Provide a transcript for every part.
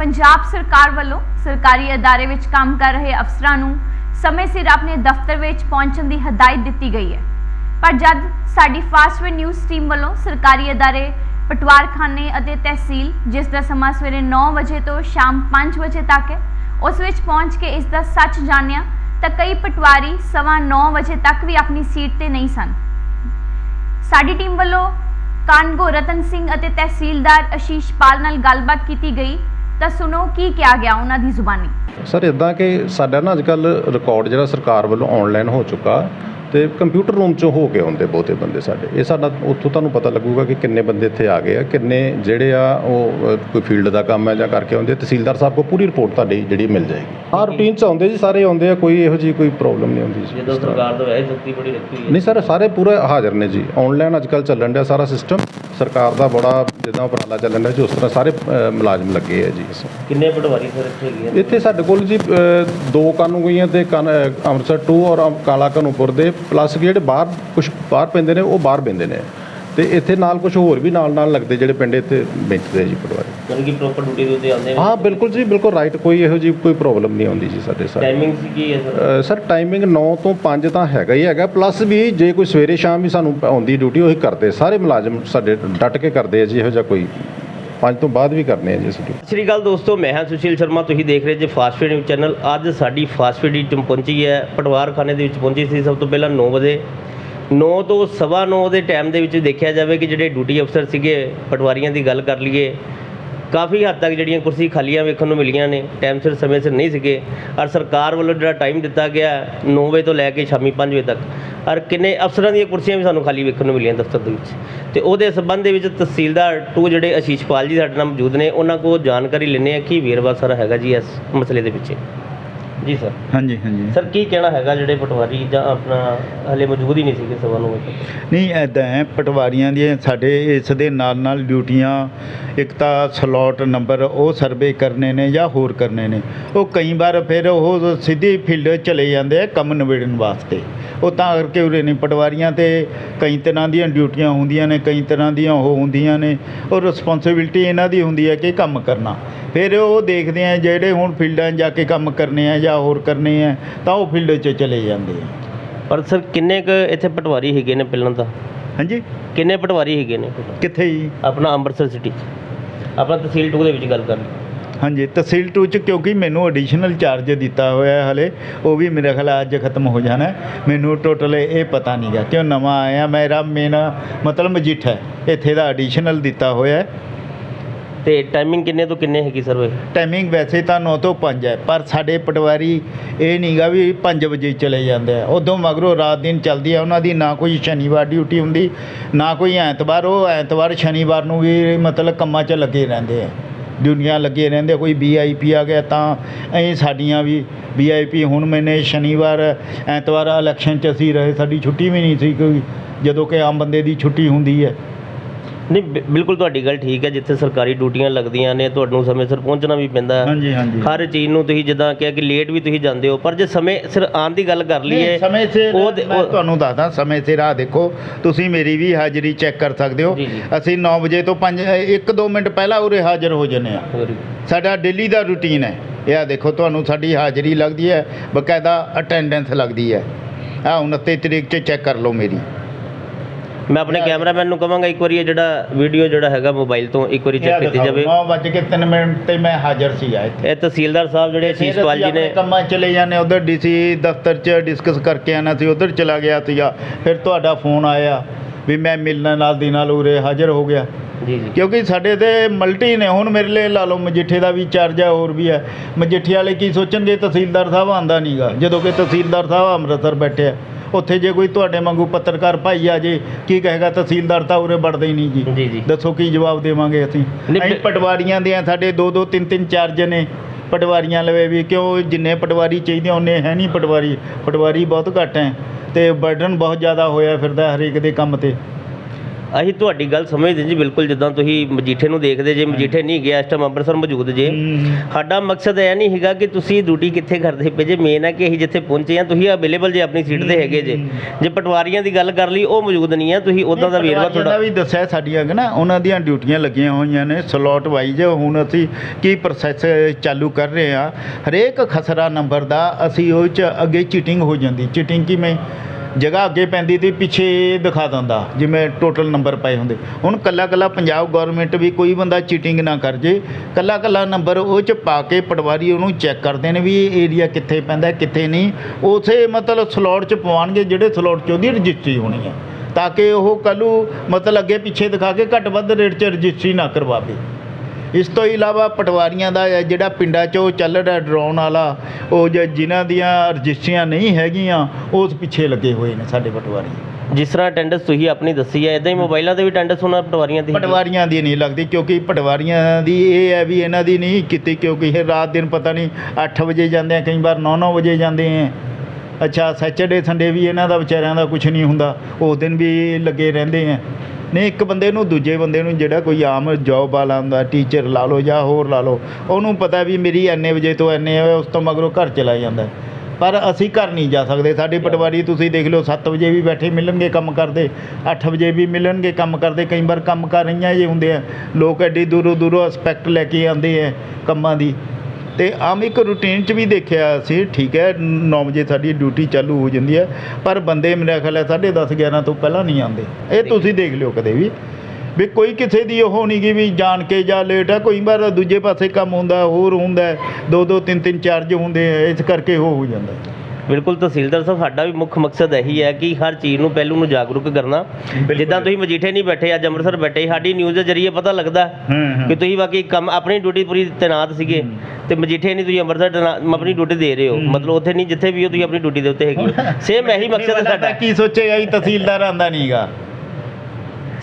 ਪੰਜਾਬ ਸਰਕਾਰ ਵੱਲੋਂ ਸਰਕਾਰੀ ਅਦਾਰੇ ਵਿੱਚ ਕੰਮ ਕਰ ਰਹੇ ਅਫਸਰਾਂ ਨੂੰ ਸਮੇਂ ਸਿਰ ਆਪਣੇ ਦਫ਼ਤਰ ਵਿੱਚ ਪਹੁੰਚਣ ਦੀ ਹਦਾਇਤ ਦਿੱਤੀ ਗਈ ਹੈ। ਪਰ ਜਦ ਸਾਡੀ ਫਾਸਟਵੇ ਨਿਊਜ਼ ਟੀਮ ਵੱਲੋਂ ਸਰਕਾਰੀ ਅਦਾਰੇ, ਪਟਵਾਰਖਾਨੇ ਅਤੇ ਤਹਿਸੀਲ, ਜਿਸ ਦਾ ਸਮਾਂ ਸਵੇਰੇ 9 ਵਜੇ ਤੋਂ ਸ਼ਾਮ 5 ਵਜੇ ਤੱਕ ਹੈ, ਉਸ ਵਿੱਚ ਪਹੁੰਚ ਕੇ ਇਸ ਦਾ ਸੱਚ ਜਾਣਿਆ ਤਾਂ ਕਈ ਪਟਵਾਰੀ ਸਵਾ 9 ਵਜੇ ਤੱਕ ਵੀ ਆਪਣੀ ਸੀਟ ਤੇ ਨਹੀਂ ਸਨ। ਸਾਡੀ ਟੀਮ ਵੱਲੋਂ ਕਾਨਗੋ ਰਤਨ ਸਿੰਘ ਅਤੇ ਤਹਿਸੀਲਦਾਰ ਅਸ਼ੀਸ਼ ਪਾਲ ਨਾਲ ਗੱਲਬਾਤ ਕੀਤੀ ਗਈ ਤਾਂ ਸੁਣੋ ਕੀ ਕਿਹਾ ਗਿਆ ਉਹਨਾਂ ਦੀ ਜ਼ੁਬਾਨੀ। ਸਰ ਇਦਾਂ ਕਿ ਸਾਡਾ ਨਾ ਅੱਜਕੱਲ ਰਿਕਾਰਡ ਜਿਹੜਾ ਸਰਕਾਰ ਵੱਲੋਂ ਆਨਲਾਈਨ ਹੋ ਚੁੱਕਾ ਤੇ ਕੰਪਿਊਟਰ ਰੂਮ 'ਚੋਂ ਹੋ ਕੇ ਆਉਂਦੇ ਬਹੁਤੇ ਬੰਦੇ ਸਾਡੇ। ਇਹ ਸਾਡਾ ਉੱਥੋਂ ਤੁਹਾਨੂੰ ਪਤਾ ਲੱਗੂਗਾ ਕਿ ਕਿੰਨੇ ਬੰਦੇ ਇੱਥੇ ਆ ਗਏ ਆ ਕਿੰਨੇ ਜਿਹੜੇ ਆ ਉਹ ਕੋਈ ਫੀਲਡ ਦਾ ਕੰਮ ਹੈ ਜਾਂ ਕਰਕੇ ਆਉਂਦੇ ਤਹਿਸੀਲਦਾਰ ਸਾਹਿਬ ਕੋਲ ਪੂਰੀ ਰਿਪੋਰਟ ਤੁਹਾਡੀ ਜਿਹੜੀ ਮਿਲ ਜਾਏਗੀ। ਹਾਂ ਰੂਟੀਨ 'ਚ ਆਉਂਦੇ ਜੀ ਸਾਰੇ ਆਉਂਦੇ ਆ ਕੋਈ ਇਹੋ ਜੀ ਕੋਈ ਪ੍ਰੋਬਲਮ ਨਹੀਂ ਆਉਂਦੀ ਜੀ। ਜਦੋਂ। ਸਰਕਾਰ ਤੋਂ ਵੈਸੇ ਸਖਤੀ ਬੜੀ ਰੱਖੀ ਹੋਈ ਹੈ। ਨਹੀਂ ਸਰ ਸਾਰੇ ਪੂਰੇ ਹਾਜ਼ਰ ਨੇ ਜੀ। ਆਨਲਾਈਨ ਅੱਜਕੱਲ ਚੱਲਣ ਡਿਆ ਸਾਰਾ ਸਿਸਟਮ ਸਰਕਾਰ ਦਾ ਬੜਾ ਜਿੱਦਾਂ ਉਪਰਾਲਾ ਚੱਲਣ ਡਿਆ ਜੀ ਉਸ ਤਰ੍ਹਾਂ ਸਾਰੇ ਅ, ਮੁਲਾਜ਼ਮ ਲੱਗੇ ਆ ਜੀ। ਇਸ ਕਿੰਨੇ ਪਟਵਾਰੀ ਸਰ ਇੱਥੇ ਹੈਗੇ ਆ? ਇੱਥੇ ਸਾਡੇ ਕੋਲ ਜੀ ਅ, ਦੋ ਕਾਨੂੰਗੋਈਆਂ ਤੇ ਕਾਨ- ਅ, ਅੰਮ੍ਰਿਤਸਰ 2 ਔਰ ਅਮ- ਕਾਲਾ ਕਾਨੂੰਪੁਰ ਦੇ ਪਲੱਸ ਜਿਹੜੇ ਬਾਹਰ ਕੁਝ ਬਾਹਰ ਪੈਂਦੇ ਨੇ ਉਹ ਬਾਹਰ ਪੈਂਦੇ ਨੇ। ਤੇ ਇੱਥੇ ਨਾਲ ਕੁਝ ਹੋਰ ਵੀ ਨਾਲ ਨਾਲ ਲੱਗਦੇ ਜਿਹੜੇ ਪਿੰਡ ਇੱਥੇ ਬੈਠਦੇ ਆ ਜੀ ਪਟਵਾਰੀ ਯਾਨੀ ਕਿ ਪ੍ਰੋਪਰ ਡਿਊਟੀ ਦੇ ਉੱਤੇ ਆਉਂਦੇ ਹਾਂ ਬਿਲਕੁਲ ਜੀ ਬਿਲਕੁਲ ਰਾਈਟ ਕੋਈ ਇਹੋ ਜੀ ਕੋਈ ਪ੍ਰੋਬਲਮ ਨਹੀਂ ਆਉਂਦੀ ਜੀ ਸਾਡੇ ਸਾਰੇ। ਟਾਈਮਿੰਗ ਸੀ ਕੀ ਹੈ ਸਰ? ਅ, ਸਰ ਟਾਈਮਿੰਗ 9 ਤੋਂ 5 ਤਾਂ ਹੈਗਾ ਹੀ ਹੈਗਾ ਪਲੱਸ ਵੀ ਜੇ ਕੋਈ ਸਵੇਰੇ ਸ਼ਾਮ ਵੀ ਸਾਨੂੰ ਆਉਂਦੀ ਡਿਊਟੀ ਉਹੀ ਕਰਦੇ ਸਾਰੇ ਮੁਲਾਜ਼ਮ ਸਾਡੇ ਡਟ ਕੇ ਕਰਦੇ ਆ ਜੀ ਇਹੋ ਜਿਹਾ ਕੋਈ 5 ਤੋਂ ਬਾਅਦ ਵੀ ਕਰਨੇ ਆ ਜੀ ਅਸੀਂ ਸਤਿ ਸ਼੍ਰੀ ਅਕਾਲ ਦੋਸਤੋ ਮੈਂ ਹਾਂ ਸੁਸ਼ੀਲ ਸ਼ਰਮਾ ਤੁਸੀਂ ਦੇਖ ਰਹੇ ਜੇ ਫਾਸਟਫੂਡ ਨਿਊਜ਼ ਚੈਨਲ ਅੱਜ ਸਾਡੀ ਫਾਸਟਫੂਡ ਦੀ ਟੀਮ ਪਹੁੰਚੀ ਹੈ ਪਟਵਾਰਖਾਨੇ ਦੇ ਵਿੱਚ ਪਹੁੰਚੀ ਸੀ ਸਭ ਤੋਂ ਪਹਿਲਾਂ 9 ਵਜੇ। 9 ਤੋਂ ਸਵਾ 9 ਦੇ ਟਾਈਮ ਦੇ ਵਿੱਚ ਦੇਖਿਆ ਜਾਵੇ ਕਿ ਜਿਹੜੇ ਡਿਊਟੀ ਅਫਸਰ ਸੀਗੇ, ਪਟਵਾਰੀਆਂ ਦੀ ਗੱਲ ਕਰ ਲਈਏ, ਕਾਫੀ ਹੱਦ ਤੱਕ ਜਿਹੜੀਆਂ ਕੁਰਸੀ ਖਾਲੀਆਂ ਵੇਖਣ ਨੂੰ ਮਿਲੀਆਂ ਨੇ ਟਾਈਮ ਸਿਰ ਸਮੇਂ ਸਿਰ ਨਹੀਂ ਸੀਗੇ, ਔਰ ਸਰਕਾਰ ਵੱਲੋਂ ਜਿਹੜਾ ਟਾਈਮ ਦਿੱਤਾ ਗਿਆ 9 ਵਜੇ ਤੋਂ ਲੈ ਕੇ ਸ਼ਾਮੀ 5 ਵਜੇ ਤੱਕ, ਔਰ ਕਿੰਨੇ ਅਫਸਰਾਂ ਦੀਆਂ ਕੁਰਸੀਆਂ ਵੀ ਸਾਨੂੰ ਖਾਲੀ ਵੇਖਣ ਨੂੰ ਮਿਲੀਆਂ ਦਫ਼ਤਰ ਦੇ ਵਿੱਚ। ਤੇ ਉਹਦੇ ਸੰਬੰਧ ਦੇ ਵਿੱਚ ਤਹਿਸੀਲਦਾਰ ਟੂ ਜਿਹੜੇ ਅਸ਼ੀਸ਼ ਪਾਲ ਜੀ ਸਾਡੇ ਨਾਲ ਮੌਜੂਦ ਨੇ, ਉਹਨਾਂ ਕੋਲ ਜਾਣਕਾਰੀ ਲੈਣੇ ਆ ਕੀ ਵੇਰਵਾ ਸਾਰਾ ਹੈਗਾ ਜੀ ਇਸ ਮਸਲੇ ਦੇ ਪਿੱਛੇ। ਜੀ ਸਰ। ਹਾਂਜੀ ਹਾਂਜੀ। ਸਰ ਕੀ ਕਹਿਣਾ ਹੈਗਾ ਜਿਹੜੇ ਪਟਵਾਰੀ ਜਾਂ ਆਪਣਾ ਹਲੇ ਮੌਜੂਦ ਹੀ ਨਹੀਂ ਸੀਗੇ ਸਭਾ ਨੂੰ ਨਹੀਂ ਐਦਾਂ ਹੈ ਪਟਵਾਰੀਆਂ ਦੀਆਂ ਸਾਡੇ ਇਸ ਦੇ ਨਾਲ ਨਾਲ ਡਿਊਟੀਆਂ ਇੱਕ ਤਾਂ ਸਲੋਟ ਨੰਬਰ ਉਹ ਸਰਵੇ ਕਰਨੇ ਨੇ ਜਾਂ ਹੋਰ ਕਰਨੇ ਨੇ। ਉਹ ਕਈ ਵਾਰ ਫਿਰ ਉਹ ਸਿੱਧੀ ਫੀਲਡ ਚਲੇ ਜਾਂਦੇ ਆ ਕੰਮ ਨਿਬੇੜਨ ਵਾਸਤੇ। ਉਹ ਤਾਂ ਕਰਕੇ ਉਰੇ ਨਹੀਂ ਪਟਵਾਰੀਆਂ ਤੇ ਕਈ ਤਰ੍ਹਾਂ ਦੀਆਂ ਡਿਊਟੀਆਂ ਹੁੰਦੀਆਂ ਨੇ ਕਈ ਤਰ੍ਹਾਂ ਦੀਆਂ ਉਹ ਹੁੰਦੀਆਂ ਨੇ। ਉਹ ਰਿਸਪੌਂਸਿਬਿਲਟੀ ਇਹਨਾਂ ਦੀ ਹੁੰਦੀ ਹੈ ਕਿ ਕੰਮ ਕਰਨਾ। ਫਿਰ ਉਹ ਦੇਖਦੇ ਆ ਜਿਹੜੇ ਹੁਣ ਫੀਲਡਾਂ ਜਾ ਕੇ ਕੰਮ ਕਰਨੇ ਆ ਜਾਂ ਹੋਰ ਕਰਨੇ ਆ ਤਾਂ ਉਹ ਫੀਲਡ 'ਚ ਚਲੇ ਜਾਂਦੇ ਆ। ਪਰ ਸਰ ਕਿੰਨੇ ਕੁ ਇੱਥੇ ਪਟਵਾਰੀ ਹੈਗੇ ਨੇ ਪਹਿਲਾਂ ਤਾਂ? ਹਾਂਜੀ? ਕਿੰਨੇ ਪਟਵਾਰੀ ਹੈਗੇ ਨੇ ਕਿੱਥੇ ਜੀ? ਆਪਣਾ ਅੰਮ੍ਰਿਤਸਰ ਸਿਟੀ 'ਚ। ਆਪਣਾ ਤਹਿਸੀਲ 2 ਦੇ ਵਿੱਚ ਗੱਲ ਕਰ ਲਈ ਹਾਂਜੀ ਤਹਿਸੀਲ 2 ਚ ਕਿਉਂਕਿ ਮੈਨੂੰ ਐਡੀਸ਼ਨਲ ਚਾਰਜ ਦਿੱਤਾ ਹੋਇਆ ਹੈ ਹਲੇ ਉਹ ਵੀ ਮੇਰੇ ਖਿਆਲ ਅੱਜ ਖਤਮ ਹੋ ਜਾਣਾ। ਹੈ। ਮੈਨੂੰ ਟੋਟਲ ਇਹ ਪਤਾ ਨਹੀਂਗਾ ਕਿਉਂ ਨਵਾਂ ਆਇਆ ਮੇਰਾ ਮੇਨ ਮਤਲਬ ਮਜੀਠਾ ਹੈ। ਇੱਥੇ ਦਾ ਐਡੀਸ਼ਨਲ ਦਿੱਤਾ ਹੋਇਆ ਹੈ। ਤੇ ਟਾਈਮਿੰਗ ਕਿੰਨੇ ਤੋਂ ਕਿੰਨੇ ਹੈਗੀ ਸਰ ਵੇ ਟਾਈਮਿੰਗ ਵੈਸੇ ਤਾਂ 9 ਤੋਂ 5 ਹੈ, ਪਰ ਸਾਡੇ ਪਟਵਾਰੀ ਇਹ ਨਹੀਂਗਾ ਵੀ 5 ਵਜੇ ਚਲੇ ਜਾਂਦੇ ਆ। ਉਦੋਂ ਮਗਰੋਂ ਰਾਤ ਦਿਨ ਚੱਲਦੀ ਹੈ ਉਹਨਾਂ ਦੀ ਨਾ ਕੋਈ ਸ਼ਨੀਵਾਰ ਡਿਊਟੀ ਹੁੰਦੀ, ਨਾ ਕੋਈ ਐਤਵਾਰ। ਉਹ ਐਤਵਾਰ, ਸ਼ਨੀਵਾਰ ਨੂੰ ਵੀ ਮਤਲਬ ਕੰਮਾਂ 'ਚ ਲੱਗੇ ਰਹਿੰਦੇ ਆ। ਦੁਨੀਆ ਲੱਗੇ ਰਹਿੰਦੇ ਕੋਈ ਵੀਆਈਪੀ ਆ ਗਿਆ ਤਾਂ ਐਂ ਸਾਡੀਆਂ ਵੀ ਵੀਆਈਪੀ ਹੁਣ ਮੈਨੇ ਸ਼ਨੀਵਾਰ, ਐਤਵਾਰ ਇਲੈਕਸ਼ਨ 'ਚ ਅਸੀਂ ਰਹੇ, ਸਾਡੀ ਛੁੱਟੀ ਵੀ ਨਹੀਂ ਸੀ ਕੋਈ, ਜਦੋਂ ਕਿ ਆਮ ਬੰਦੇ ਦੀ ਛੁੱਟੀ ਹੁੰਦੀ ਹੈ। ਨਹੀਂ ਬਿ- ਬਿਲਕੁਲ ਤੁਹਾਡੀ ਗੱਲ ਠੀਕ ਹੈ ਜਿੱਥੇ ਸਰਕਾਰੀ ਡਿਊਟੀਆਂ ਲੱਗਦੀਆਂ ਨੇ ਤੁਹਾਨੂੰ ਸਮੇਂ ਸਿਰ ਪਹੁੰਚਣਾ ਵੀ ਪੈਂਦਾ ਹੈ। ਹਾਂਜੀ ਹਾਂਜੀ ਹਰ ਚੀਜ਼ ਨੂੰ ਤੁਸੀਂ ਜਿੱਦਾਂ ਕਿਹਾ ਕਿ ਲੇਟ ਵੀ ਤੁਸੀਂ ਜਾਂਦੇ ਹੋ ਪਰ ਜੇ ਸਮੇਂ ਸਿਰ ਆਉਣ ਦੀ ਗੱਲ ਕਰ ਲਈਏ ਨਹੀਂ, ਸਮੇਂ ਸਿਰ ਉਹ ਦੇ- ਮੈਂ ਉਹ- ਤੁਹਾਨੂੰ ਦੱਸਦਾ ਸਮੇਂ ਸਿਰ ਆ ਦੇਖੋ ਤੁਸੀਂ ਮੇਰੀ ਵੀ ਹਾਜ਼ਰੀ ਚੈੱਕ ਕਰ ਸਕਦੇ ਹੋ ਜੀ, ਜੀ। ਅਸੀਂ 9 ਵਜੇ ਤੋਂ 5 1-2 ਮਿੰਟ ਪਹਿਲਾਂ ਉਰੇ ਹਾਜ਼ਰ ਹੋ ਜੰਨੇ ਆ. ਸਾਡਾ ਡੇਲੀ ਦਾ ਰੂਟੀਨ ਹੈ ਇਹ ਆ ਦੇਖੋ ਤੁਹਾਨੂੰ ਸਾਡੀ ਹਾਜ਼ਰੀ ਲੱਗਦੀ ਹੈ ਬਕਾਇਦਾ ਅਟੈਂਡੈਂਸ ਲੱਗਦੀ ਹੈ ਆ 29 ਤਰੀਕ 'ਚ ਚੈੱਕ ਕਰ ਲਓ ਮੇਰੀ ਮੈਂ ਆਪਣੇ ਕੈਮਰਾਮੈਨ ਨੂੰ ਕਹਾਂਗਾ ਇੱਕ ਵਾਰੀ ਇਹ ਜਿਹੜਾ ਵੀਡੀਓ ਜਿਹੜਾ ਹੈਗਾ ਮੋਬਾਈਲ ਤੋਂ ਇੱਕ ਵਾਰੀ ਚੈੱਕ ਕੀਤੀ ਜਾਵੇ। 9 ਵਜੇ ਕੇ 3 ਮਿੰਟ ਤੇ ਮੈਂ ਹਾਜ਼ਰ ਸੀਗਾ ਇੱਥੇ। ਇਹ ਤਹਿਸੀਲਦਾਰ ਸਾਹਿਬ ਜਿਹੜੇ ਅਸ਼ੀਸ਼ ਫਿਰ ਪਾਲ ਅਸੀਂ ਜੀ ਨੇ ਕੰਮਾਂ 'ਚ ਚਲੇ ਜਾਂਦੇ ਉਧਰ ਡੀਸੀ ਦਫ਼ਤਰ 'ਚ ਡਿਸਕਸ ਕਰਕੇ ਆਣਾ ਸੀ। ਉਧਰ ਚਲਾ ਗਿਆ ਸੀਗਾ। ਫਿਰ ਤੁਹਾਡਾ ਫੋਨ ਆਇਆ ਵੀ ਮੈਂ ਮਿਲਣ ਨਾਲ ਦੀ ਨਾਲ ਉਰੇ ਹਾਜ਼ਰ ਹੋ ਗਿਆ। ਜੀ ਜੀ। ਕਿਉਂਕਿ ਸਾਡੇ ਤੇ ਮਲਟੀ ਨੇ। ਹੁਣ ਮੇਰੇ ਲਈ ਲਾ ਲਓ ਮਜੀਠੇ ਦਾ ਵੀ ਚਾਰਜ ਹੈ ਹੋਰ ਵੀ ਹੈ ਮਜੀਠੇ ਵਾਲੇ ਕੀ ਸੋਚਣਗੇ? ਤਹਿਸੀਲਦਾਰ ਸਾਹਿਬ ਆਂਦਾ ਨਹੀਂਗਾ ਜਦੋਂ ਕਿ ਤਹਿਸੀਲਦਾਰ ਸਾਹਿਬ ਅੰਮ੍ਰਿਤਸਰ ਬੈਠੇ ਆ। ਉੱਥੇ ਜੇ ਕੋਈ ਤੁਹਾਡੇ ਵਾਂਗੂ ਪੱਤਰਕਾਰ ਭਾਈ ਆ ਜੇ ਕੀ ਕਹੇਗਾ ਤਹਿਸੀਲਦਾਰ ਤਾਂ ਉਰੇ ਵੜਦਾ ਹੀ ਨਹੀਂ ਜੀ। ਜੀ ਜੀ। ਦੱਸੋ ਕੀ ਜਵਾਬ ਦੇਵਾਂਗੇ ਅਸੀਂ? ਅਸੀਂ ਪਟਵਾਰੀਆਂ ਦੇ ਆ ਸਾਡੇ 2 2 3 3 ਚਾਰਜ ਨੇ ਪਟਵਾਰੀਆਂ ਲਵੇ ਵੀ ਕਿਉਂ ਜਿੰਨੇ ਪਟਵਾਰੀ ਚਾਹੀਦੇ ਉਹਨੇ ਹੈ ਨਹੀਂ ਪਟਵਾਰੀ। ਪਟਵਾਰੀ ਬਹੁਤ ਘੱਟ ਹੈ ਤੇ ਬਰਡਨ ਬਹੁਤ ਜ਼ਿਆਦਾ ਹੋਇਆ ਫਿਰਦਾ ਹਰੇਕ ਦੇ ਕੰਮ ਤੇ। ਅਸੀਂ ਤੁਹਾਡੀ ਗੱਲ ਸਮਝਦੇ ਜੀ ਬਿਲਕੁਲ ਜਿੱਦਾਂ ਤੁਸੀਂ ਮਜੀਠੇ ਨੂੰ ਦੇਖਦੇ ਜੇ ਮਜੀਠੇ ਨਹੀਂ ਗਿਆ ਇਸ ਟਾਈਮ ਅੰਮ੍ਰਿਤਸਰ ਮੌਜੂਦ ਜੇ। ਸਾਡਾ ਮਕਸਦ ਇਹ ਨਹੀਂ ਹੈਗਾ ਕਿ ਤੁਸੀਂ ਡਿਊਟੀ ਕਿੱਥੇ ਕਰਦੇ ਪਏ ਜੇ ਮੇਨ ਹੈ ਕਿ ਅਸੀਂ ਜਿੱਥੇ ਪਹੁੰਚੇ ਆ ਤੁਸੀਂ ਅਵੇਲੇਬਲ ਜੇ ਆਪਣੀ ਸੀਟ ਤੇ ਹੈਗੇ ਜੇ। ਜੇ ਪਟਵਾਰੀਆਂ ਦੀ ਗੱਲ ਕਰ ਲਈ ਉਹ ਮੌਜੂਦ ਨਹੀਂ ਹੈ ਤੁਸੀਂ ਉਦਾਂ ਦਾ ਵੇਰਵਾ ਤੁਹਾਡਾ ਵੀ ਦੱਸਿਆ ਸਾਡੀਆਂ ਕਿ ਨਾ ਉਹਨਾਂ ਦੀਆਂ ਡਿਊਟੀਆਂ ਲੱਗੀਆਂ ਹੋਈਆਂ ਨੇ ਸਲੋਟ ਵਾਈਜ਼ ਹੁਣ ਅਸੀਂ ਕੀ ਪ੍ਰੋਸੈਸ ਚਾਲੂ ਕਰ ਰਹੇ ਆ ਹਰੇਕ ਖਸਰਾ ਨੰਬਰ ਦਾ ਅਸੀਂ ਉਹ ਚ ਅੱਗੇ ਚੀਟਿੰਗ ਹੋ ਜਾਂਦੀ। ਚੀਟਿੰਗ ਕਿਵੇਂ? ਜਗ੍ਹਾ ਅੱਗੇ ਪੈਂਦੀ ਤੇ ਪਿੱਛੇ ਦਿਖਾ ਦਿੰਦਾ, ਜਿਵੇਂ ਟੋਟਲ ਨੰਬਰ ਪਏ ਹੁੰਦੇ। ਹੁਣ ਕੱਲਾ ਕੱਲਾ ਪੰਜਾਬ ਗਵਰਨਮੈਂਟ ਵੀ ਕੋਈ ਬੰਦਾ ਚੀਟਿੰਗ ਨਾ ਕਰ ਜੇ, ਕੱਲਾ ਕੱਲਾ ਨੰਬਰ ਉਹ ਚ ਪਾ ਕੇ ਪਟਵਾਰੀ ਉਹਨੂੰ ਚੈੱਕ ਕਰਦੇ ਨੇ ਵੀ ਇਹ ਏਰੀਆ ਕਿੱਥੇ ਪੈਂਦਾ, ਕਿੱਥੇ ਨਹੀਂ। ਉਸੇ ਮਤਲਬ ਸਲੋਟ ਚ ਪਵਾਉਣਗੇ ਜਿਹੜੇ ਸਲੋਟ ਚ ਉਹਦੀ ਰਜਿਸਟਰੀ ਹੋਣੀ ਹੈ ਤਾਂ ਕਿ ਉਹ ਕੱਲ੍ਹ ਨੂੰ ਮਤਲਬ ਅੱਗੇ ਪਿੱਛੇ ਦਿਖਾ ਕੇ ਘੱਟ ਵੱਧ ਰੇਟ 'ਚ ਰਜਿਸਟਰੀ ਨਾ ਕਰਵਾਵੇ। ਇਸ ਤੋਂ ਇਲਾਵਾ ਪਟਵਾਰੀਆਂ ਦਾ ਜਿਹੜਾ ਪਿੰਡਾਂ 'ਚ ਉਹ ਚੱਲ ਰਿਹਾ ਡਰਾਉਣ ਵਾਲਾ ਉਹ ਜ- ਜਿਨ੍ਹਾਂ ਦੀਆਂ ਰਜਿਸਟਰੀਆਂ ਨਹੀਂ ਹੈਗੀਆਂ ਉਸ ਪਿੱਛੇ ਲੱਗੇ ਹੋਏ ਨੇ ਸਾਡੇ ਪਟਵਾਰੀ। ਜਿਸ ਤਰ੍ਹਾਂ ਅਟੈਂਡੈਂਸ ਤੁਸੀਂ ਆਪਣੀ ਦੱਸੀ ਹੈ ਇਦਾਂ ਹੀ ਮੋਬਾਈਲਾਂ ਤੇ ਵੀ ਅਟੈਂਡੈਂਸ ਹੋਣਾ ਪਟਵਾਰੀਆਂ ਦੀ ਪਟਵਾਰੀਆਂ ਦੀ ਨਹੀਂ ਲੱਗਦੀ ਕਿਉਂਕਿ ਪਟਵਾਰੀਆਂ ਦੀ ਇਹ ਹੈ ਵੀ ਇਹਨਾਂ ਦੀ ਨਹੀਂ ਕੀਤੀ ਕਿਉਂਕਿ ਇਹ ਰਾਤ ਦਿਨ ਪਤਾ ਨਹੀਂ 8 ਵਜੇ ਜਾਂਦੇ ਆ ਕਈ ਵਾਰ 9-9 ਵਜੇ ਜਾਂਦੇ ਆ। ਅੱਛਾ ਸੈਚਰਡੇ ਸੰਡੇ ਵੀ ਇਹਨਾਂ ਦਾ ਵਿਚਾਰਿਆਂ ਦਾ ਕੁਝ ਨਹੀਂ ਹੁੰਦਾ ਉਸ ਦਿਨ ਵੀ ਲੱਗੇ ਰਹਿੰਦੇ ਆ। ਨਹੀਂ, ਇੱਕ ਬੰਦੇ ਨੂੰ, ਦੂਜੇ ਬੰਦੇ ਨੂੰ ਜਿਹੜਾ ਕੋਈ ਆਮ ਜੌਬ ਵਾਲਾ ਹੁੰਦਾ ਟੀਚਰ ਲਾ ਲਓ ਜਾਂ ਹੋਰ ਲਾ ਲਓ, ਉਹਨੂੰ ਪਤਾ ਵੀ ਮੇਰੀ ਇੰਨੇ ਵਜੇ ਤੋਂ ਇੰਨੇ ਹੈ ਉਸ ਤੋਂ ਮਗਰੋਂ ਘਰ ਚਲਾ ਜਾਂਦਾ ਪਰ ਅਸੀਂ ਘਰ ਨਹੀਂ ਜਾ ਸਕਦੇ। ਸਾਡੇ ਪਟਵਾਰੀ ਤੁਸੀਂ ਦੇਖ ਲਓ 7 ਵਜੇ ਵੀ ਬੈਠੇ ਮਿਲਣਗੇ ਕੰਮ ਕਰਦੇ 8 ਵਜੇ ਵੀ ਮਿਲਣਗੇ ਕੰਮ ਕਰਦੇ, ਕਈ ਵਾਰ ਕੰਮ ਕਰ ਰਹੀਆਂ ਜੇ ਹੁੰਦੇ ਆ। ਲੋਕ ਐਡੀ ਦੂਰੋਂ ਦੂਰੋਂ ਐਸਪੈਕਟ ਲੈ ਕੇ ਆਉਂਦੇ ਆ ਕੰਮਾਂ ਦੀ। ਤੇ ਆਮ ਇੱਕ ਰੂਟੀਨ 'ਚ ਵੀ ਦੇਖਿਆ ਸੀ ਠੀਕ ਹੈ 9 ਵਜੇ ਸਾਡੀ ਡਿਊਟੀ ਚਾਲੂ ਹੋ ਜਾਂਦੀ ਹੈ ਪਰ ਬੰਦੇ ਮੇਰਾ ਖਿਆਲ ਹੈ 10:30 11 ਤੋਂ ਪਹਿਲਾਂ ਨਹੀਂ ਆਉਂਦੇ। ਇਹ ਤੁਸੀਂ ਦੇਖ ਲਿਓ ਕਦੇ ਵੀ। ਵੀ ਕੋਈ ਕਿਸੇ ਦੀ ਉਹ ਨਹੀਂ ਗੀ ਵੀ ਜਾਣ ਕੇ ਜਾਂ ਲੇਟ ਹੈ ਕੋਈ ਵਾਰ ਦੂਜੇ ਪਾਸੇ ਕੰਮ ਹੁੰਦਾ ਹੋਰ ਹੁੰਦਾ ਦੋ ਦੋ ਤਿੰਨ ਤਿੰਨ ਚਾਰਜ ਹੁੰਦੇ ਆ ਇਸ ਕਰਕੇ ਉਹ ਹੋ ਜਾਂਦਾ। ਬਿਲਕੁਲ ਤਹਿਸੀਲਦਾਰ ਸਾਹਿਬ ਸਾਡਾ ਵੀ ਮੁੱਖ ਮਕਸਦ ਇਹੀ ਹੈ ਕਿ ਹਰ ਚੀਜ਼ ਨੂੰ ਪਹਿਲੂ ਨੂੰ ਜਾਗਰੂਕ ਕਰਨਾ। ਜਿੱਦਾਂ ਤੁਸੀਂ ਮਜੀਠੇ ਨਹੀਂ ਬੈਠੇ ਅੱਜ ਅੰਮ੍ਰਿਤਸਰ ਬੈਠੇ ਸਾਡੀ ਨਿਊਜ਼ ਦੇ ਜ਼ਰੀਏ ਪਤਾ ਲੱਗਦਾ ਕਿ ਤੁਸੀਂ ਬਾਕੀ ਕੰਮ ਆਪਣੀ ਡਿਊਟੀ ਪੂਰੀ ਤੈਨਾਤ ਸੀਗੇ ਤੇ ਮਜੀਠੇ ਨਹੀਂ ਤੁਸੀਂ ਅੰਮ੍ਰਿਤਸਰ ਆਪਣੀ ਡਿਊਟੀ ਦੇ ਰਹੇ ਹੋ। ਮਤਲਬ ਉੱਥੇ ਨਹੀਂ ਜਿੱਥੇ ਵੀ ਹੋ ਤੁਸੀਂ ਆਪਣੀ ਡਿਊਟੀ ਦੇ ਉੱਤੇ ਹੈਗੇ ਸੇਮ ਇਹੀ ਮਕਸਦ ਹੈ ਸਾਡਾ। ਕੀ ਸੋਚੇਗਾ ਜੀ ਤਹਿਸੀਲਦਾਰ ਆਂਦਾ ਨਹੀਂਗਾ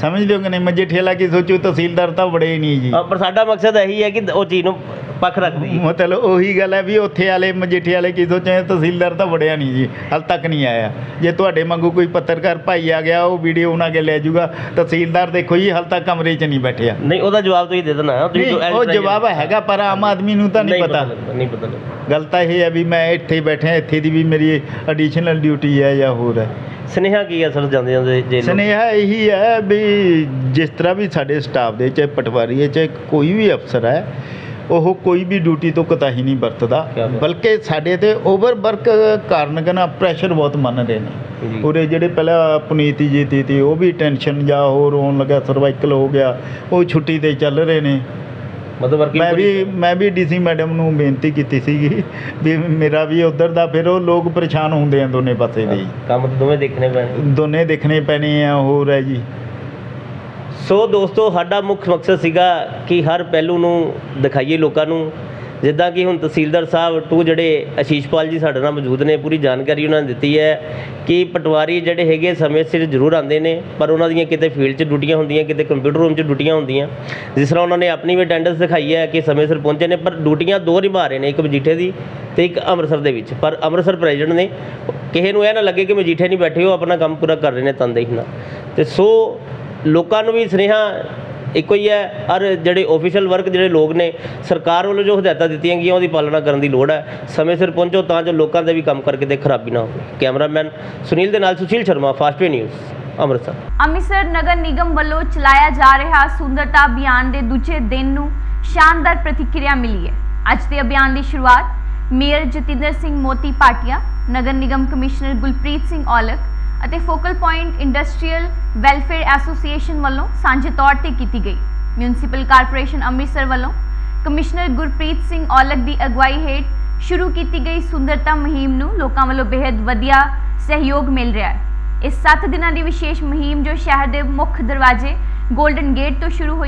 ਸਮਝਦੇ ਹੋ ਕਿ ਨਹੀਂ? ਮਜੀਠੇ ਵਾਲਾ ਕੀ ਸੋਚੂ? ਤਹਿਸੀਲਦਾਰ ਤਾਂ ਬੜੇ ਨਹੀਂ ਜੀ। ਪਰ ਸਾਡਾ ਮਕਸਦ ਇਹੀ ਹੈ ਕਿ ਉਹ ਚੀਜ਼ ਨੂੰ ਪੱਖ ਰੱਖਦੀ। ਮਤਲਬ ਉਹੀ ਗੱਲ ਹੈ ਵੀ ਉੱਥੇ ਵਾਲੇ ਮਜੀਠੇ ਵਾਲੇ ਕੀ ਸੋਚੇ ਤਹਿਸੀਲਦਾਰ ਤਾਂ ਵੜਿਆ ਨਹੀਂ ਜੀ ਹਾਲ ਤੱਕ ਨਹੀਂ ਆਇਆ। ਜੇ ਤੁਹਾਡੇ ਵਾਂਗੂ ਕੋਈ ਪੱਤਰਕਾਰ ਭਾਈ ਆ ਗਿਆ ਉਹ ਵੀਡੀਓ ਉਹਨਾਂ ਕੇ ਲੈ ਜਾਊਗਾ। ਤਹਿਸੀਲਦਾਰ ਦੇਖੋ ਜੀ ਹਾਲ ਤੱਕ ਕਮਰੇ 'ਚ ਨਹੀਂ ਬੈਠਿਆ। ਨਹੀਂ ਉਹਦਾ ਜਵਾਬ ਤੁਸੀਂ ਦੇ ਦੇਣਾ। ਤੁਸੀਂ ਨਹੀਂ, ਉਹ ਜਵਾਬ ਹੈਗਾ ਪਰ ਆਮ ਆਦਮੀ ਨੂੰ ਤਾਂ ਨਹੀਂ ਪਤਾ। ਲੱਗਦਾ, ਨਹੀਂ ਪਤਾ ਲੱਗਦਾ। ਗੱਲ ਤਾਂ ਇਹ ਹੈ ਵੀ ਮੈਂ ਇੱਥੇ ਹੀ ਬੈਠਾ ਇੱਥੇ ਦੀ ਵੀ ਮੇਰੀ ਐਡੀਸ਼ਨਲ ਡਿਊਟੀ ਹੈ ਜਾਂ ਹੋਰ ਹੈ। ਸੁਨੇਹਾ ਕੀ ਹੈ ਸਰ ਜਾਂਦੇ ਜਾਂਦੇ ਜੇ ਲੋਕ- ਸੁਨੇਹਾ ਇਹੀ ਹੈ ਵੀ ਜਿਸ ਤਰ੍ਹਾਂ ਵੀ ਸਾਡੇ ਸਟਾਫ ਦੇ ਚਾਹੇ ਪਟਵਾਰੀ ਹੈ ਚਾਹੇ ਕੋਈ ਵੀ ਅਫਸਰ ਹੈ ਉਹ ਕੋਈ ਵੀ ਡਿਊਟੀ ਤੋਂ ਕਤਾਹੀ ਨਹੀਂ ਵਰਤਦਾ। ਬਲਕਿ ਸਾਡੇ ਤੇ ਓਵਰ ਵਰਕ ਕਾਰਨ ਕਨਾ ਪ੍ਰੈਸ਼ਰ ਬਹੁਤ ਮੰਨ ਰਹੇ ਨੇ। ਪੂਰੇ ਜਿਹੜੇ ਪਹਿਲਾਂ ਪੁਨੀਤੀ ਜੀ ਤੀ ਤੀ ਉਹ ਵੀ ਟੈਨਸ਼ਨ ਜਾਂ ਹੋਰ ਹੋਣ ਲੱਗਾ ਸਰਵਾਈਕਲ ਹੋ ਗਿਆ ਉਹ ਛੁੱਟੀ ਤੇ ਚੱਲ ਰਹੇ ਨੇ ਮਤਲਬ ਵਰਕਿੰਗ ਮੈਂ ਵੀ ਮੈਂ ਵੀ ਡੀਸੀ ਮੈਡਮ ਨੂੰ ਬੇਨਤੀ ਕੀਤੀ ਸੀਗੀ ਵੀ ਮੇਰਾ ਵੀ ਉਧਰ ਦਾ ਫਿਰ ਉਹ ਲੋਕ ਪਰੇਸ਼ਾਨ ਹੁੰਦੇ ਆ ਦੋਨੇ ਪਾਸੇ ਦੇ। ਕੰਮ ਤਾਂ ਦੋਵੇਂ ਦੇਖਣੇ ਪੈਣੇ ਦੋਨੇ ਦੇਖਣੇ ਪੈਣੇ ਆ ਹੋਰ ਹੈ ਜੀ ਸੋ ਦੋਸਤੋ, ਸਾਡਾ ਮੁੱਖ ਮਕਸਦ ਸੀਗਾ ਕਿ ਹਰ ਪਹਿਲੂ ਨੂੰ ਦਿਖਾਈਏ ਲੋਕਾਂ ਨੂੰ। ਜਿੱਦਾਂ ਕਿ ਹੁਣ ਤਹਿਸੀਲਦਾਰ ਸਾਹਿਬ ਟੂ ਜਿਹੜੇ ਅਸ਼ੀਸ਼ਪਾਲ ਜੀ ਸਾਡੇ ਨਾਲ ਮੌਜੂਦ ਨੇ, ਪੂਰੀ ਜਾਣਕਾਰੀ ਉਹਨਾਂ ਨੇ ਦਿੱਤੀ ਹੈ ਕਿ ਪਟਵਾਰੀ ਜਿਹੜੇ ਹੈਗੇ, ਸਮੇਂ ਸਿਰ ਜ਼ਰੂਰ ਆਉਂਦੇ ਨੇ, ਪਰ ਉਹਨਾਂ ਦੀਆਂ ਕਿਤੇ ਫੀਲਡ 'ਚ ਡਿਊਟੀਆਂ ਹੁੰਦੀਆਂ, ਕਿਤੇ ਕੰਪਿਊਟਰ ਰੂਮ 'ਚ ਡਿਊਟੀਆਂ ਹੁੰਦੀਆਂ। ਜਿਸ ਤਰ੍ਹਾਂ ਉਹਨਾਂ ਨੇ ਆਪਣੀ ਵੀ ਅਟੈਂਡੈਂਸ ਦਿਖਾਈ ਹੈ ਕਿ ਸਮੇਂ ਸਿਰ ਪਹੁੰਚੇ ਨੇ, ਪਰ ਡਿਊਟੀਆਂ ਦੋ ਨਿਭਾ ਰਹੇ ਨੇ, ਇੱਕ ਮਜੀਠੇ ਦੀ ਤੇ ਇੱਕ ਅੰਮ੍ਰਿਤਸਰ ਦੇ ਵਿੱਚ। ਪਰ ਅੰਮ੍ਰਿਤਸਰ ਪ੍ਰੈਜ਼ੀਡੈਂਟ ਨੇ, ਕਿਸੇ ਨੂੰ ਇਹ ਨਾ ਲੱਗੇ ਕਿ ਮਜੀਠੇ ਨਹੀਂ ਬੈਠੇ, ਉਹ ਆਪਣਾ ਕੰਮ ਪੂਰਾ ਕਰ ਰਹੇ ਨੇ ਤਨਦੇਹੀ ਨਾਲ। ਤੇ ਸੋ ਲੋਕਾਂ ਨੂੰ ਵੀ ਸੁਨੇਹਾ ਇੱਕੋ ਹੀ ਹੈ, ਔਰ ਜਿਹੜੇ ਆਫੀਸ਼ੀਅਲ ਵਰਕ ਜਿਹੜੇ ਲੋਕ ਨੇ, ਸਰਕਾਰ ਵੱਲੋਂ ਜੋ ਹਦਾਇਤਾਂ ਦਿੱਤੀਆਂ ਗਈਆਂ, ਉਹਦੀ ਪਾਲਣਾ ਕਰਨ ਦੀ ਲੋੜ ਹੈ। ਸਮੇਂ ਸਿਰ ਪਹੁੰਚੋ ਤਾਂ ਜੋ ਲੋਕਾਂ ਦੇ ਵੀ ਕੰਮ ਕਰਕੇ ਤੇ ਖਰਾਬੀ ਨਾ ਹੋਵੇ। ਕੈਮਰਾਮੈਨ ਸੁਨੀਲ ਦੇ ਨਾਲ ਸੁਸ਼ੀਲ ਸ਼ਰਮਾ ਫਾਸਟਵੇ ਨਿਊਜ਼ ਅੰਮ੍ਰਿਤਸਰ। ਅੰਮ੍ਰਿਤਸਰ ਨਗਰ ਨਿਗਮ ਵੱਲੋਂ ਚਲਾਇਆ ਜਾ ਰਿਹਾ ਸੁੰਦਰਤਾ ਅਭਿਆਨ ਦੇ ਦੂਜੇ ਦਿਨ ਨੂੰ ਸ਼ਾਨਦਾਰ ਪ੍ਰਤੀਕਿਰਿਆ ਮਿਲੀ ਹੈ। ਅੱਜ ਦੇ ਅਭਿਆਨ ਦੀ ਸ਼ੁਰੂਆਤ ਮੇਅਰ ਜਤਿੰਦਰ ਸਿੰਘ ਮੋਤੀ ਪਾਟਿਆ, ਨਗਰ ਨਿਗਮ ਕਮਿਸ਼ਨਰ ਗੁਲਪ੍ਰੀਤ ਸਿੰਘ ਔਲਖ ਅਤੇ focal point industrial welfare association ਵੱਲੋਂ ਸਾਂਝੇ ਤੌਰ ਤੇ ਕੀਤੀ ਗਈ। ਮਿਊਨਿਸਪਲ ਕਾਰਪੋਰੇਸ਼ਨ ਅੰਮ੍ਰਿਤਸਰ ਵੱਲੋਂ ਕਮਿਸ਼ਨਰ ਗੁਰਪ੍ਰੀਤ ਸਿੰਘ ਔਲਖ ਦੀ ਅਗਵਾਈ ਹੇਠ ਸ਼ੁਰੂ ਕੀਤੀ ਗਈ ਸੁੰਦਰਤਾ ਮੁਹਿੰਮ ਨੂੰ ਲੋਕਾਂ ਵੱਲੋਂ ਬੇहद ਵਧੀਆ ਸਹਿਯੋਗ ਮਿਲ ਰਿਹਾ ਹੈ। ਇਸ 7 ਦਿਨਾਂ ਦੀ ਵਿਸ਼ੇਸ਼ ਮੁਹਿੰਮ ਜੋ ਸ਼ਹਿਰ ਦੇ ਮੁੱਖ ਦਰਵਾਜ਼ੇ ਗੋਲਡਨ ਗੇਟ ਤੋਂ ਸ਼ੁਰੂ ਹੋਈ